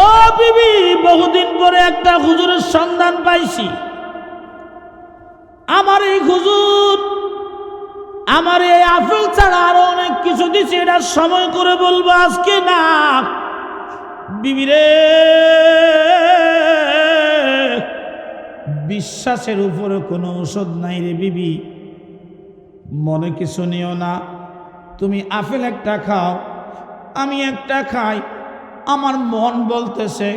ও বিবি, বহুদিন পরে একটা হুজুরের সন্ধান পাইছি। আমার এই হুজুর, আমার এই আপেল ছাড়া আরও অনেক কিছু দিছে, এটা সময় করে বলব আজকে না। বিবি রে, বিশ্বাসের উপরে কোনো ঔষধ নাই রে বিবি। মনে কিছু নিও না। তুমি আপেল একটা খাও, আমি একটা খাই। আমার মন বলতেছে,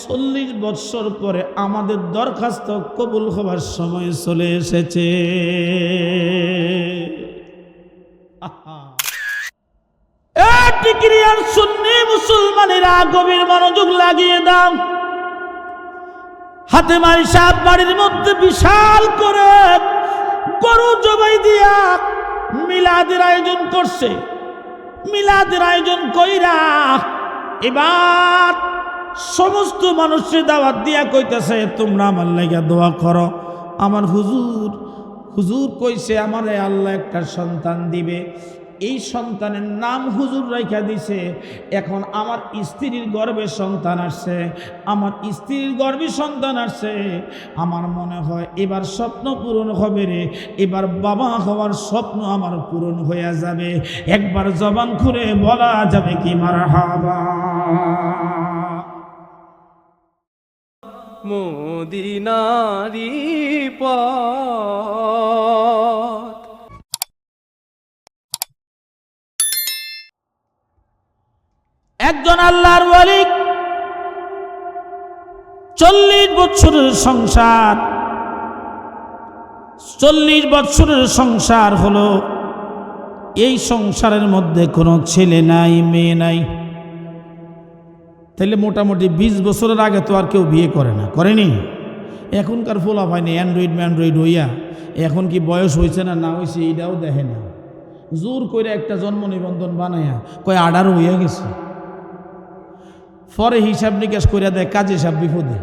চল্লিশ বৎসর পরে আমাদের দরখাস্ত কবুল হবার সময় চলে এসেছে। মুসলমানেরা, গভীর মনোযোগ লাগিয়ে দাও। হাতে মারি সাপ বাড়ির মধ্যে বিশাল করে গরু জবাই দিয়া মিলাদের আয়োজন করছে। মিলাদের আয়োজন কইরা এবার সমস্ত মানুষের দাওয়াত দিয়া কইতেছে, তোমরা আমার লাগে দোয়া করো। আমার হুজুর হুজুর কইছে, আমারে আল্লাহ একটা সন্তান দিবে। এই সন্তানের নাম হুজুর রেখা দিছে, এখন আমার স্ত্রীর গর্ভে সন্তান আসছে, আমার স্ত্রীর গর্ভে সন্তান আসছে, আমার মনে হয় এবার স্বপ্ন পূরণ হবে রে, এবার বাবা হওয়ার স্বপ্ন আমার পূরণ হয়ে যাবে, একবার জবান খুলে বলা যাবে কি মার হাবা মোদিনারি পথ একজন আল্লাহর ওয়ালিক চল্লিশ বছরের সংসার, চল্লিশ বছরের সংসার হলো, এই সংসারের মধ্যে কোনো ছেলে নাই, মেয়ে নাই। তাহলে মোটামুটি বিশ বছরের আগে তো আর কেউ বিয়ে করে না, করেনি? এখনকার ফোলা হয়নি অ্যান্ড্রয়েড ম্যান্ড্রয়েড হইয়া, এখন কি বয়স হয়েছে না না হয়েছে এটাও দেখে না। জোর করে একটা জন্ম নিবন্ধন বানায়া, কয় আডারও হইয়া গেছে। পরে হিসাব নিকাশ করে দেয়, কাজে সাপ বিপদে।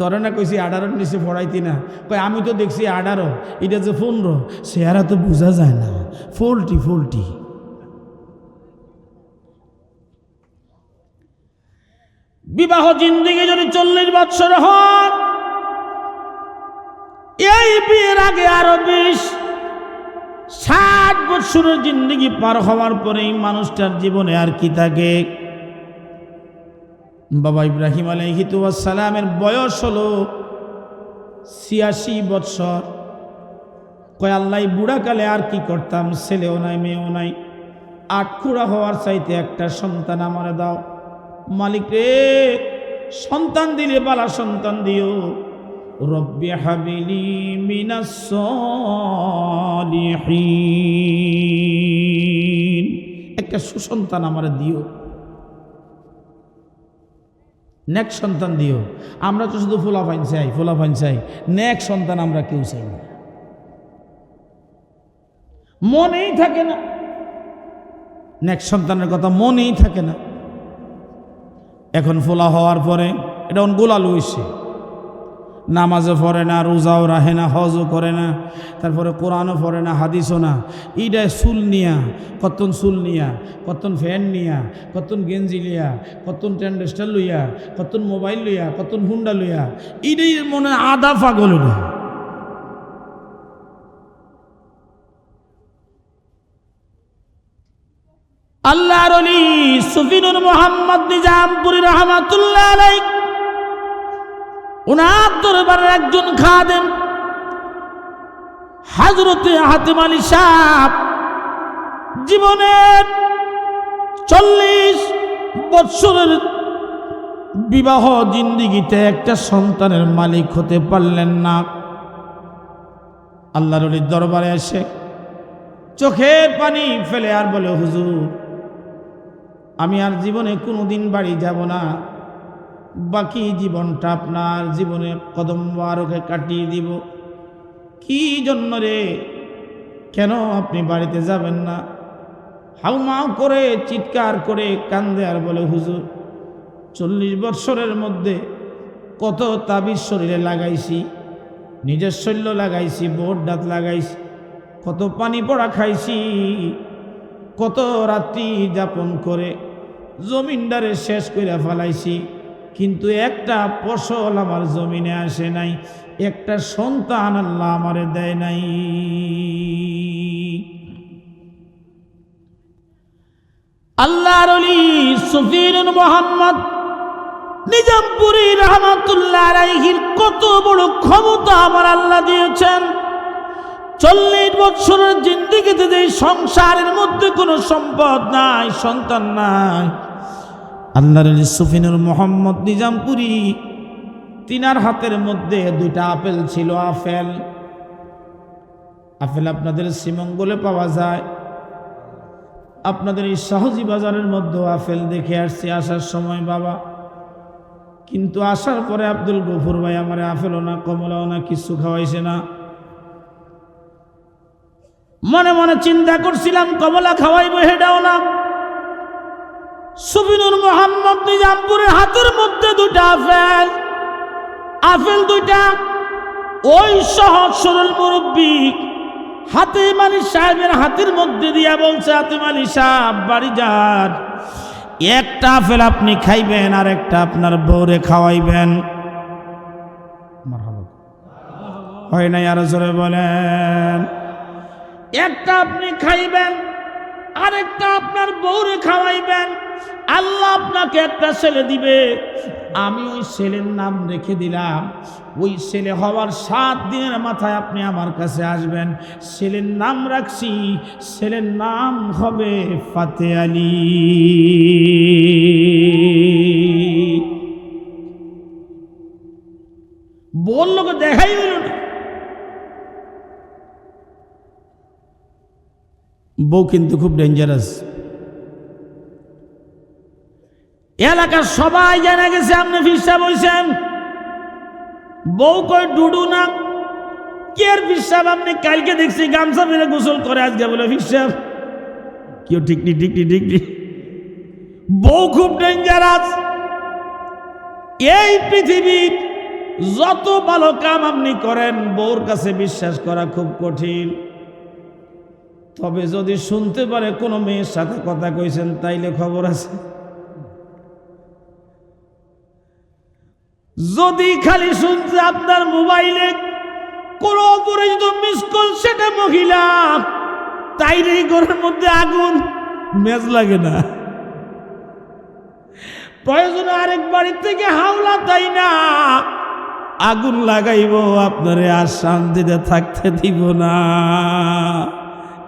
তোরা না কইছি আডারোর নিচে পড়াইতি না। কয়, আমি তো দেখছি আডারো এটা যে পনেরো, চেহারা তো বোঝা যায় না। ফোলটি ফোলটি। বিবাহ জিন্দিগি যদি চল্লিশ বৎসর হন এই বিয়ের আগে আরও বিশ ষাট বৎসরের জিন্দিগি পার হওয়ার পরেই মানুষটার জীবনে আর কি থাকে? বাবা ইব্রাহিম আলহিতুয়াসালামের বয়স হলো ছিয়াশি বৎসর। কয়, আল্লাহ বুড়াকালে আর কি করতাম? ছেলেও নাই, মেয়েও নাই। আটকুড়া হওয়ার চাইতে একটা সন্তান আমারে দাও। মালিক রে, সন্তান দিলে বালা সন্তান দিও। রব্বি হাবিলি মিনাস সলিহিন। একটা সুসন্তান আমারে দিও। নেক সন্তান দিও। আমরা তো শুধু ফোলা ফাইন চাই, ফোলা ফাইন চাই। নেক সন্তান আমরা কেউ চাই না। মনেই থাকে না। নেক সন্তানের কথা মনেই থাকে না। এখন ফোলা হওয়ার পরে এটা গোলা লইছে নামাজও পড়ে না, রোজাও রাহে না, হজও করে না, তারপরে কোরআনও পড়ে না, হাদিসও না। ইডায় চুল নিয়া, কতন চুল নিয়া, কতন ফ্যান নিয়া, কতন গেঞ্জি লিয়া, কতন ট্যান্ডেস্টার লইয়া, কতন মোবাইল লইয়া, কতন হুন্ডা লইয়া, ইডাই মনে আধা পাগল এটা আল্লাহর অলি সুফিনুর মোহাম্মদ নিজামপুরি রহমাতুল্লাহ ওনার দরবারের একজন খাদেন হাজরতে হাতেম আলী সাহ জীবনের চল্লিশ বৎসরের বিবাহ জিন্দিগিতে একটা সন্তানের মালিক হতে পারলেন না। আল্লাহর অলির দরবারে এসে চোখের পানি ফেলে আর বলে, হুজুর, আমি আর জীবনে কোনো দিন বাড়ি যাব না। বাকি জীবনটা আপনার জীবনে কদম বারকে কাটিয়ে দিব। কি জন্য রে? কেন আপনি বাড়িতে যাবেন না? হাউমাউ করে, চিৎকার করে কান্দে আর বলে, হুজুর, চল্লিশ বৎসরের মধ্যে কত তাবিজ শরীরে লাগাইছি, নিজের শৈল্য লাগাইছি, বোট ডাত লাগাইছি, কত পানি পড়া খাইছি, কত রাত্রি যাপন করে জমিনদারে শেষ করে ফেলাইছি কিন্তু একটা ফসল আমার জমিনে আসে নাই, একটা সন্তান আল্লাহ আমারে দেয় নাই। আল্লাহর অলি মোহাম্মদ নিজামপুরি রহমাতুল্লাহ আলাইহির কত বড় ক্ষমতা আমার আল্লাহ দিয়েছেন। চল্লিশ বছরের জিন্দিগিতে যে সংসারের মধ্যে কোনো সম্পদ নাই, সন্তান নাই আল্লাহর আলী সুফিনুর মোহাম্মদ নিজামপুরি। তিনার হাতের মধ্যে দুইটা আপেল ছিল, আপেল। আপেল আপনাদের শ্রীমঙ্গলে পাওয়া যায়। আপনাদের এই সাহজি বাজারের মধ্যে আপেল দেখে আসছি আসার সময়, বাবা। কিন্তু আসার পরে আব্দুল গফুর ভাই আমার আপেলও না, কমলাও না, কিছু খাওয়াইছে না। মনে মনে চিন্তা করছিলাম, কমলা খাওয়াইব, হেডাও না। সুবিনুর মোহাম্মদ নিজামপুরের হাতের মধ্যে দুটা আপেল। আপেল দুইটা। ওই সহজ সরল মুরব্বী হাতে মালি সাহেবের হাতের মধ্যে দিয়া বলছে, হাতে মালি সাহেব, বাড়ি যান। একটা আপেল আপনি খাইবেন আর একটা আপনার বউরে খাওয়াইবেন। হয় নাই আরও জোরে বলেন। একটা আপনি খাইবেন, আরেকটা আপনার বউরে খাওয়াইবেন। আল্লাহ আপনাকে একটা ছেলে দিবে। আমি ওই ছেলের নাম রেখে দিলাম। ওই ছেলে হওয়ার সাত দিনের মাথায় আপনি আমার কাছে আসবেন। ছেলের নাম রাখছি। ছেলের নাম হবে ফাতে আলী। বলল দেখাই হইল না। বউ কিন্তু খুব ডেঞ্জারাস এলাকার সবাই জানা গেছে, আপনি ফিসা বলছেন বউ কই ডুডু না কের ফিসাব আপনি কালকে দেখছি গামছা মেরে গোসল করে আজকে বলে ফিসাব কেউ ঠিকনি ঠিকনি ঠিকনি। বউ খুব ডেঞ্জারাস এই পৃথিবীর যত ভালো কাম আপনি করেন, বউর কাছে বিশ্বাস করা খুব কঠিন। তবে যদি শুনতে পারে কোনো মেয়ের সাথে কথা কইছেন, তাইলে খবর আছে। যদি খালি শুনছে আপনার মোবাইলে, কোনো অপরিচিত মিস কল সেটা মহিলা। তাইলে এই ঘরের মধ্যে আগুন, মেজ লাগে না। প্রয়োজন আরেক বাড়ির থেকে হাওলা তাই না। আগুন লাগাইব, আপনারে আর শান্তিতে থাকতে দিব না।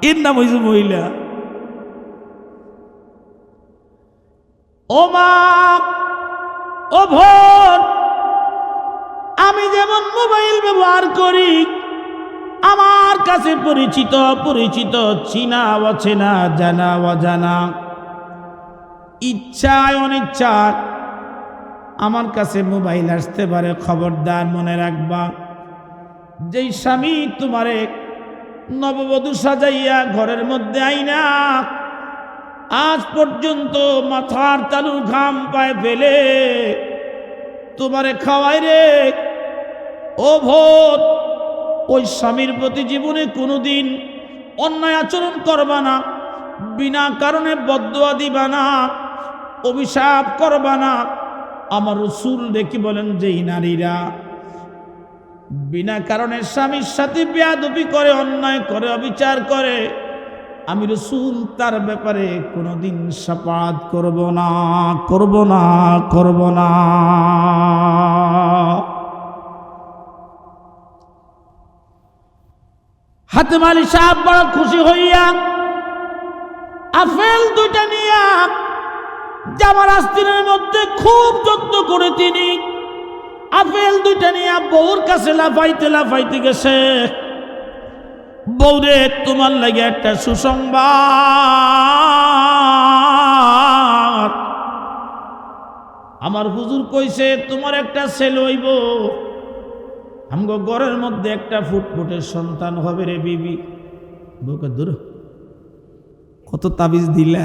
এর নাম হয়েছে মহিলা। ও মা, ও ভোট আমি যেমন মোবাইল ব্যবহার করি, আমার কাছে পরিচিত পরিচিত চিনা, অচেনা, জানা, অজানা ইচ্ছায় অনিচ্ছা, আমার কাছে মোবাইল আসতে পারে, খবরদার মনে রাখবা। যেই স্বামী তোমারে নববধূ সাজাইয়া ঘরের মধ্যে আইনা, আজ পর্যন্ত মাথার তালু ঘাম পায়ে ফেলে তোমারে খাওয়াই রে। ও ওই স্বামীর প্রতি জীবনে কোনোদিন অন্যায় আচরণ করবা না, বিনা কারণে বদুয়া দিবা না, অভিশাপ করবা না। আমার রসুল দেখি বলেন, যেই নারীরা বিনা কারণে স্বামীর সাথে বেয়াদবি করে, অন্যায় করে, অবিচার করে, আমি রসুল তার ব্যাপারে কোনোদিন সাপাত করব না করব না করব না। হাতে মালি সাহেব বড় খুশি হইয়া আফেল দুইটা নিয়া জামার আস্তিনের মধ্যে খুব যত্ন করে তিনি আপেল দুইটা নিয়ে বউর কাছে লাফাইতে লাফাইতে গেছে। বৌরে তোমার লাগে একটা সুসংবাদ। আমার হুজুর কইছে, তোমার একটা ছেলে হইব। আমগো ঘরের মধ্যে একটা ফুটফুটের সন্তান হবে রে বিবি। বউকে দূর কত তাবিজ দিলা,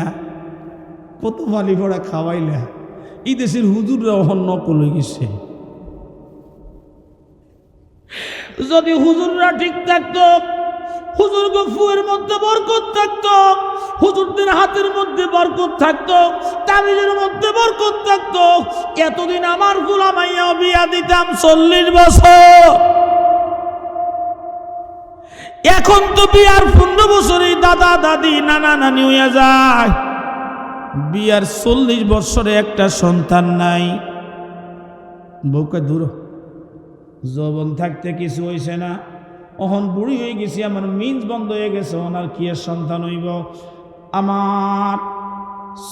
কত বালি ভরা খাওয়াইলা। এই দেশের হুজুররা অহন নকল হয়ে গেছে। যদি হুজুররা ঠিক থাকতো হুজুর গফুয়ের মধ্যে বরকত থাকতো, হুজুরদের হাতের মধ্যে বরকত থাকতো, তাবিজের মধ্যে বরকত থাকতো। এতদিন আমার গুলামাইয়া বিয়া দিতাম চল্লিশ বছর। এখন তো বিয়ার পনেরো বছরে দাদা, দাদি, নানা, নানি হইয়া যায়। বিয়ার চল্লিশ বছরে একটা সন্তান নাই। বউকে দূর, যৌবন থাকতে কিছু হয়েছে না। অহন বুড়ি হয়ে গেছি, আমার মিন্স বন্ধ হয়ে গেছে, ওনার কি আর সন্তান হইব? আমার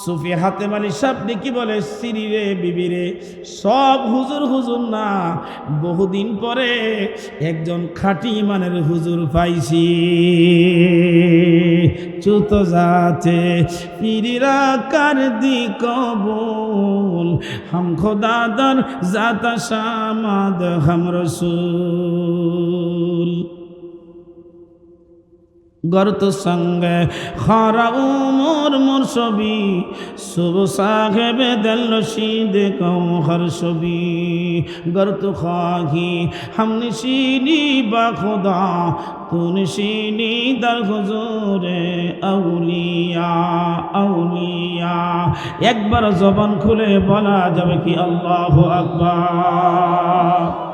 সুফি হাতে মালি সাপনি কি বলে সিরি রে বিবি রে, সব হুজুর হুজুর না, বহুদিন পরে একজন খাঁটি মানের হুজুর পাইছি। চুত যাতে পিরিরা কার দি কবুল, হাম খোদাদার জাতা সামাদ হাম রসুল। গর্ত সঙ্গে খরা উমর মোর ছবি শুভ সাহেবে দেল শীদ কৌ হর ছবি। গর্ত খাহি, হাম নিশিনি বা খোদা, তু নিশিনি দর হুজুরে আউলিয়া আউলিয়া। একবার জবান খুলে বলা যাবে কি আল্লাহ আকবার।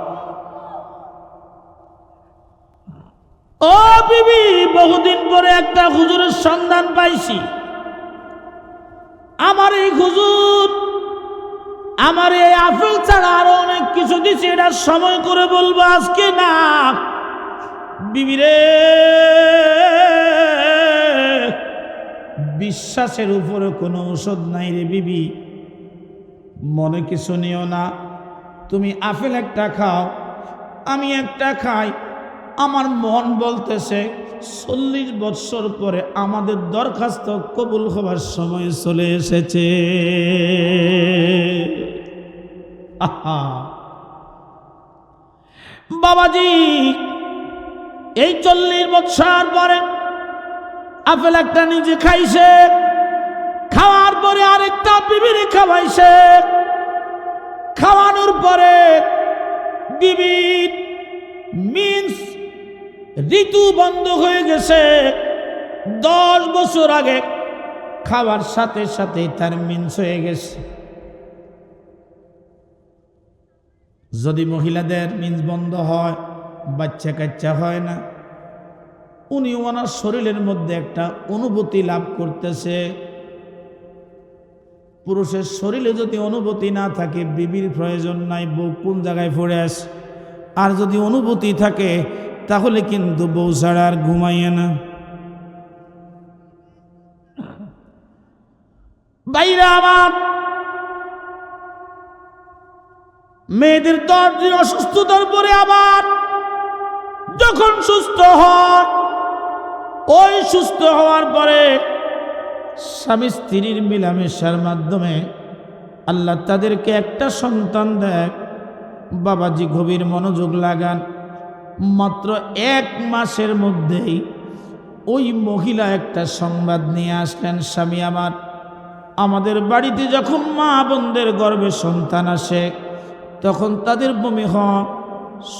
ও বিবি, বহুদিন পরে একটা হুজুরের সন্ধান পাইছি। আমার এই হুজুর, আমার এই আপেল ছাড়া আরও অনেক কিছু দিছি, এটা সময় করে বলব আজকে না। বিবি রে, বিশ্বাসের উপরে কোনো ঔষধ নাই রে বিবি। মনে কিছু নিও না। তুমি আপেল একটা খাও, আমি একটা খাই। আমার মন বলতেছে, চল্লিশ বৎসর পরে আমাদের দরখাস্ত কবুল হবার সময় চলে এসেছে। আহা। বাবাজি, এই চল্লিশ বৎসর পরে আপেল একটা নিজে খাইছে, খাওয়ার পরে আরেকটা বিবিরে খাওয়াইছে। খাওয়ানোর পরে বিবির মিন্স ঋতু বন্ধ হয়ে গেছে। দশ বছর আগে খাবার সাথে সাথে তার মিন্স হয়ে গেছে। যদি মহিলাদের মিন্স বন্ধ হয়, বাচ্চা কাচ্চা হয় না, উনি ওনার শরীরের মধ্যে একটা অনুভূতি লাভ করতেছে। পুরুষের শরীরে যদি অনুভূতি না থাকে, বিবির প্রয়োজন নাই, বউ কোন জায়গায় পড়ে আসে আর যদি অনুভূতি থাকে তাহলে কিন্তু বউ ছাড়া আর ঘুমাইয়ে না। বাইরা আমার মেয়েদের দশ দিন অসুস্থতার পরে আবার যখন সুস্থ হন ওই সুস্থ হওয়ার পরে স্বামী স্ত্রীর মিলামেশার মাধ্যমে আল্লাহ তাদেরকে একটা সন্তান দেয়। বাবাজি গভীর মনোযোগ লাগান। মাত্র এক মাসের মধ্যেই ওই মহিলা একটা সংবাদ নিয়ে আসলেন, স্বামী আমার, আমাদের বাড়িতে যখন মা বোনদের গর্ভে সন্তান আসে, তখন তাদের বমি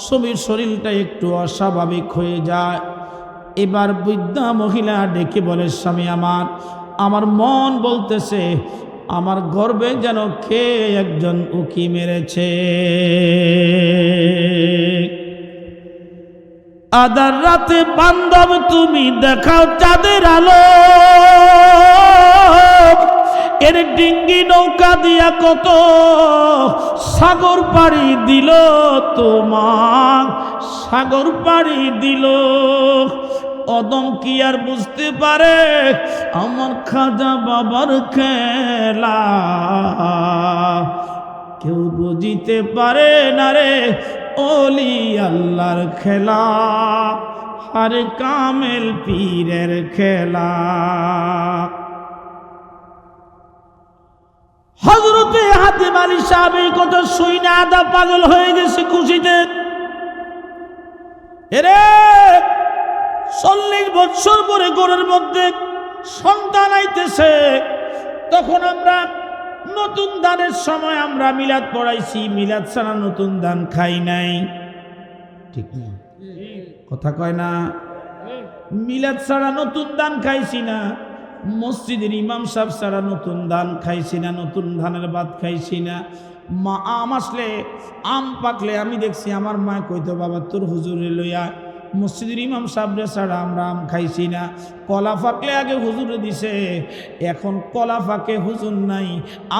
স্বামীর শরীরটা একটু অস্বাভাবিক হয়ে যায়। এবার বৃদ্ধা মহিলা ডেকে বলে, স্বামী আমার আমার মন বলতেছে, আমার গর্বে যেন কে একজন উকি মেরেছে? আদার রাতে বান্ধব তুমি দেখাও চাঁদের আলো। এর ডিঙ্গি নৌকা দিয়া কত সাগর পাড়ি দিল তোমার, সাগর পাড়ি দিল। অদম কি আর বুঝতে পারে আমার খাজা বাবার খেলা। কেউ বুঝিতে পারে না রে অলি আল্লাহর খেলা আর কামেল পীরের খেলা। হজরতে হাতে মালি সাহেব এই কথা শুই না আদা পাগল হয়ে গেছে খুশিতে। এরে, চল্লিশ বছর পরে গোড়ের মধ্যে সন্তান আইতেছে, তখন আমরা নতুন দানের সময় আমরা মিলাদ পড়াইছি, মিলাদ ছাড়া নতুন দান খাই নাই। ঠিক না? কথা কয় না? মিলাদ ছাড়া নতুন দান খাইছি না। মসজিদের ইমাম সাহেব ছাড়া নতুন ধান খাইছি না, নতুন ধানের ভাত খাইছি না। মা আম আসলে, আম পাকলে আমি দেখছি, আমার মা কইতো, বাবা, তোর হুজুরে লইয়া মসজিদের ইমাম সাবরে ছাড়া আমরা আম খাইছি না। কলা ফাঁকলে আগে হুজুর দিছে, এখন কলা ফাঁকে হুজুর নাই,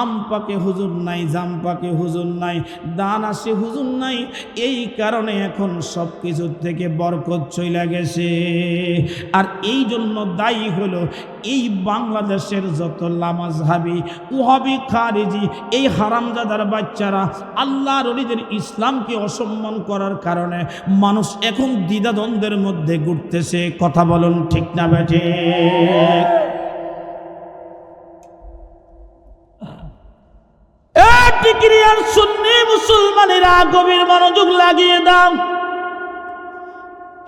আম পাকে হুজুর নাই, জাম পাকে হুজুর নাই, দান আসে হুজুর নাই, এই কারণে এখন সব কিছুর থেকে বরকত চলে গেছে। আর এই জন্য দায়ী হলো এই বাংলাদেশের যত লামাজহাবি উহাবি খারিজি, এই হারামজাদার বাচ্চারা আল্লাহ রলিদের ইসলামকে অসম্মান করার কারণে মানুষ এখন দ্বিধাদ্বন্দ্বের মধ্যে ঘুরতেছে। কথা বলুন ঠিক না বেঠে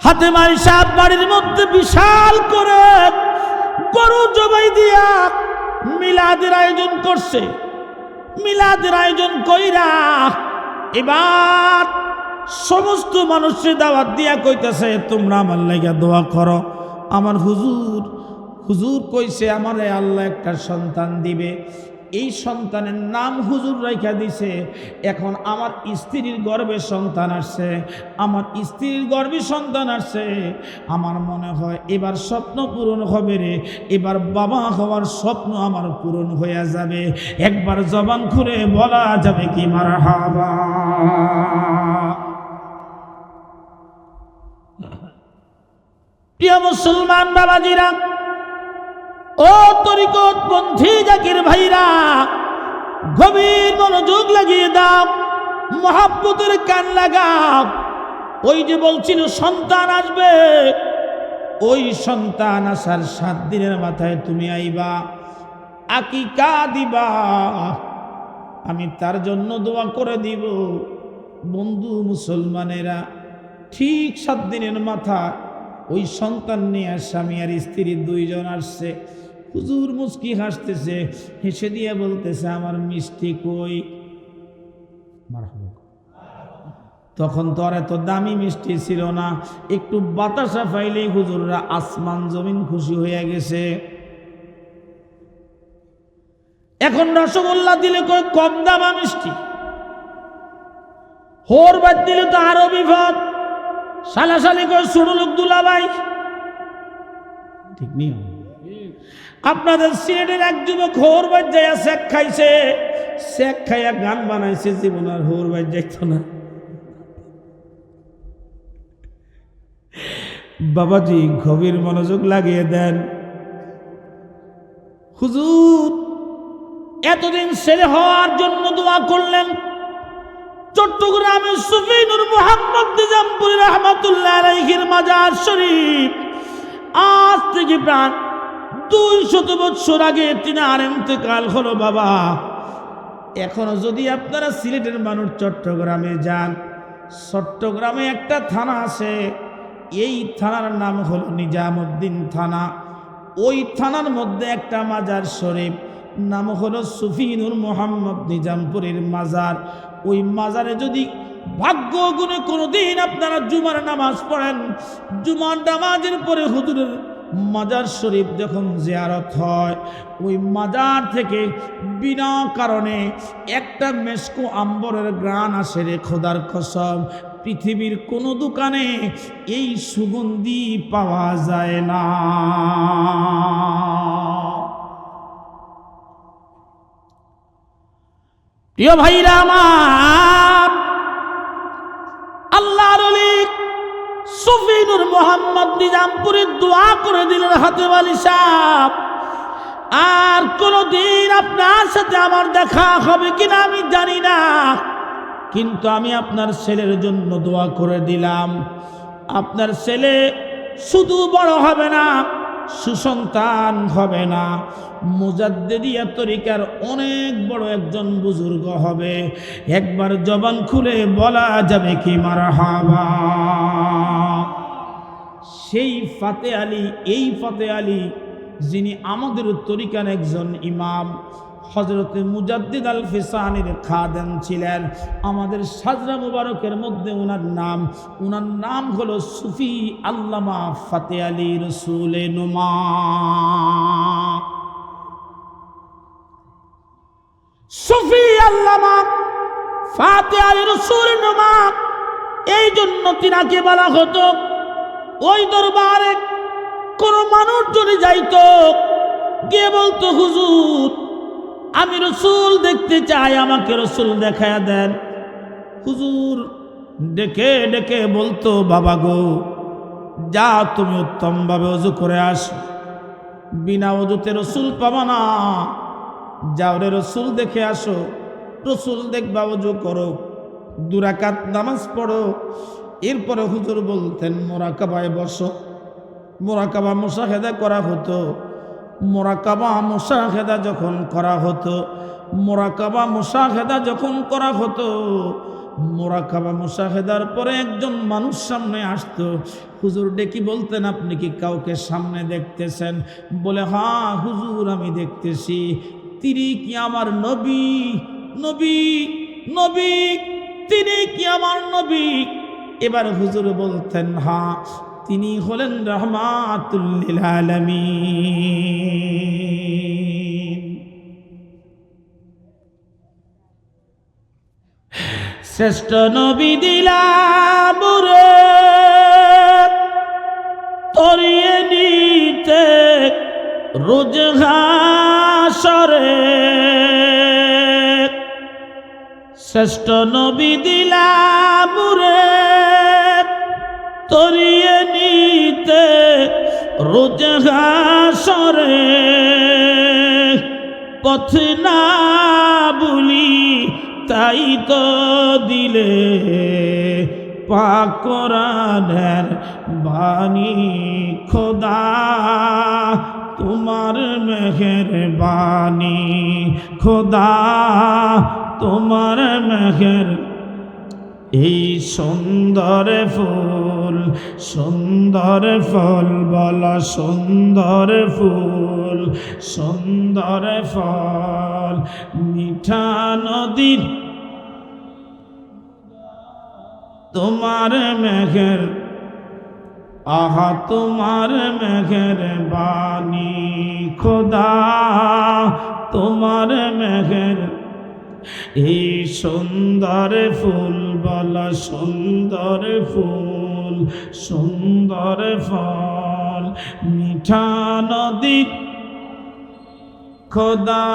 হাতে মারি সাপ বাড়ির মধ্যে বিশাল করে গরু জবাই দিয়া মিলাদের আয়োজন করছে। মিলাদের আয়োজন কইরা এবার সমস্ত মানুষের দাওয়াত দিয়া কইতেছে, তোমরা আমার লাগিয়া দোয়া করো। আমার হুজুর হুজুর কইছে, আমারে আল্লাহ একটা সন্তান দিবে। এই সন্তানের নাম হুজুর রেখা দিছে, এখন আমার স্ত্রীর গর্ভে সন্তান আসছে, আমার স্ত্রীর গর্ভে সন্তান আসছে, আমার মনে হয় এবার স্বপ্ন পূরণ হবে রে, এবার বাবা হওয়ার স্বপ্ন আমার পূরণ হয়ে যাবে, একবার জবান খুলে বলা যাবে কি মার হাবা প্রিয় মুসলমান বাবাজিরা ও তরিকত পন্থী জাকির ভাইরা, গভীর মনোযোগ লাগিয়ে দাও, মহাব্বতের কান লাগাও। ওই যে বলছিল, সন্তান আসবে। ওই সন্তান আসার সাত দিনের মাথায় তুমি আইবা, আকিকা দিবা। আমি তার জন্য দোয়া করে দিব। বন্ধু মুসলমানেরা, ঠিক সাত দিনের মাথা ওই সন্তান নিয়ে স্বামী আর স্ত্রী দুইজন আসছে। হুজুর মুস্কি হাসতেছে, হেসে দিয়ে বলতেছে, আমার মিষ্টি কই? তখন তো আর এত দামি মিষ্টি ছিল না, একটু বাতাসা ফাইলেই হুজুররা আসমান জমিন খুশি হয়ে গেছে। এখন রসগোল্লা দিলে কই কম দামা মিষ্টি? হোর বাদ দিলে তো আরও বিপদ। সালাসালি কই ছোট লোক দুলাভাই? ঠিক নিয়ম। আপনাদের সিলেটের এক যুবক হোর বাদ যাইয়া শেখ খাইছে। শেখ খাইয়া গান বানাইছে, জীবন আর হোর বাদ যাইত না। বাবাজি, গভীর মনোযোগ লাগিয়ে দেন। হুজুর, এতদিন ছেলে হওয়ার জন্য দোয়া করলেন। চট্টগ্রামের সুফিনুর মোহাম্মদ নিজামপুরি রহমতুল্লাহ মাজার শরীফ। আজ থেকে প্রায় দুই শত বৎসর আগে তিনি তিনার ইন্তেকাল হলো বাবা। এখনও যদি আপনারা সিলেটের মানুষ চট্টগ্রামে যান, চট্টগ্রামে একটা থানা আছে। এই থানার নাম হলো নিজামুদ্দিন থানা। ওই থানার মধ্যে একটা মাজার শরীফ, নাম হলো সুফিনুর মোহাম্মদ নিজামপুরের মাজার। ওই মাজারে যদি ভাগ্য গুণে কোনোদিন আপনারা জুমার নামাজ পড়েন, জুমার নামাজের পরে হুজুরের মাজার শরীফ যখন জিয়ারত হয়, ওই মাজার থেকে বিনা কারণে একটা মেসকো আম্বরের গ্রান আসে রে খোদার কসম। পৃথিবীর কোনো দোকানে এই সুগন্ধি পাওয়া যায় না। প্রিয় ভাইরা আমার, আল্লাহর অলি সুফিনুর মোহাম্মদ নিজামপুরের দোয়া করে দিলেন হাতে বালি সাপ। আর কোনদিন আপনার সাথে আমার দেখা হবে কিনা আমি জানি না। কিন্তু আমি আপনার ছেলের জন্য দোয়া করে দিলাম। আপনার ছেলে শুধু বড় হবে না সুসন্তান হবে না। মুজাদ্দেদিয়া তরিকার অনেক বড় একজন বুজুর্গ হবে। একবার জবান খুলে বলা যাবে কি মারা হাবা সেই ফাতে আলী, এই ফাতে আলী, যিনি আমাদের তরিকার একজন ইমাম হজরতে মুজাদ্দিদ আল ফিসানির খাদেন ছিলেন। আমাদের সাজরা মুবারকের মধ্যে ওনার নাম ওনার নাম হলো সুফি আল্লামা ফাতে আলী রসুলে সুফি আল্লামা ফাতে আলী রসুল এই জন্য তিনাকে বলা হতো, ওই দরবারে কোন মানুষ যদি যাইত গিয়ে বলতো, হুজুর আমি রসুল দেখতে চাই, আমাকে রসুল দেখায়া দেন। হুজুর ডেকে ডেকে বলতো, বাবা গো যা তুমি উত্তমভাবে অজু করে আসো। বিনা অজুতে রসুল পাবা না। যাও রে রসুল দেখে আসো। রসুল দেখবা অজু করো। দুরাকাত নামাজ পড়ো। এরপরে হুজুর বলতেন, মোরাকাবায় বসো। মোরাকাবা মোশাহেদা করা হতো। মোরাকাবা মোশাহেদা যখন করা হতো, মোরাকাবা মোশাহেদা যখন করা হতো, মোরাকাবা মোশাহেদার পরে একজন মানুষ সামনে আসতো। হুজুর ডেকি বলতেন, আপনি কি কাউকে সামনে দেখতেছেন? বলে হ্যাঁ হুজুর, আমি দেখতেছি। তিনি কি আমার নবী? নবী নবী, তিনি কি আমার নবী? এবার হুজুর বলতেন হ্যাঁ তিনি হলেন রহমাতুল্লিল আলামিন। শ্রেষ্ঠ নবী দিলাম তরিয়ে নিতে রোজ ঘাসরে শ্রেষ্ঠ নবী দিলাম রে, তরিয়ে নিতে রোজ ঘাসরে পথ না বলি তাই তো দিলে পাকরানের বাণী খোদা, তোমার মেঘের বাণী খোদা, তোমার মেঘের এই সুন্দর ফুল, সুন্দর ফল বল, সুন্দর ফুল, সুন্দর ফল। মিঠা নদীর তোমার মেঘের, আহা তোমার মেঘের বাণী, খোদা, তোমার মেঘের এই সুন্দর ফুল বলা সুন্দর ফুল সুন্দর ফল। মিঠা নদী খোদা